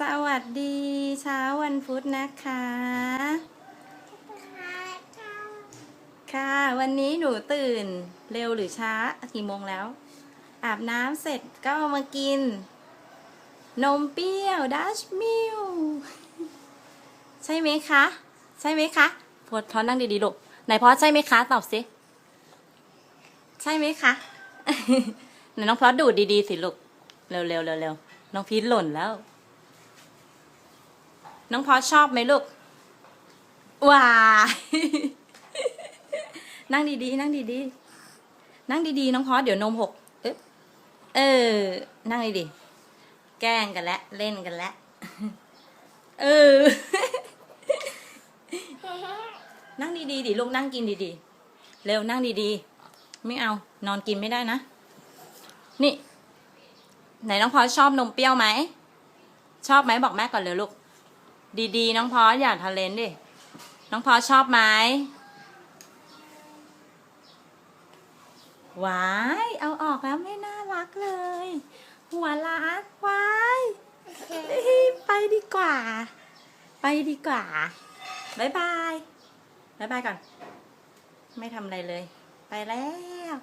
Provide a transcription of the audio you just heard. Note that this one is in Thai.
สวัสดีเช้าวันพุธนะคะ ค่ะ วันนี้หนูตื่นเร็วหรือช้ากี่โมงแล้ว อาบน้ำเสร็จก็มากิน นมเปรี้ยวดัชมิลใช่ไหมคะ ใช่ไหมคะพอทอนนั่งดีๆลูกไหนพอใช่ไหมคะ ตอบสิ ใช่ไหมคะไหนน้องพอดูดดีๆสิลูกเร็วๆเร็วๆน้องพีทหล่นแล้ว น้องพอชอบไหมลูกว้านั่งดีๆ นั่งดีๆ นั่งดีๆ น้องพอเดี๋ยวนมหกเอ๊ะเออ นั่งดีๆ แกล้งกันแล้วเล่นกันแล้วเออ นั่งดีๆ ดิลูกนั่งกินดีๆ เร็วนั่งดีๆ ไม่เอา นอนกินไม่ได้นะ นี่ ไหนน้องพอชอบนมเปรี้ยวไหม ชอบไหมบอกแม่ก่อนเลยลูก ดีๆ น้องพอสอย่าทะเลนดิ น้องพอสชอบไหมว้าย เอาออกแล้วไม่น่ารักเลย หัวล้านว้ายไปดีกว่า ไปดีกว่าบายบายบายบายก่อน ไม่ทำอะไรเลย ไปแล้ว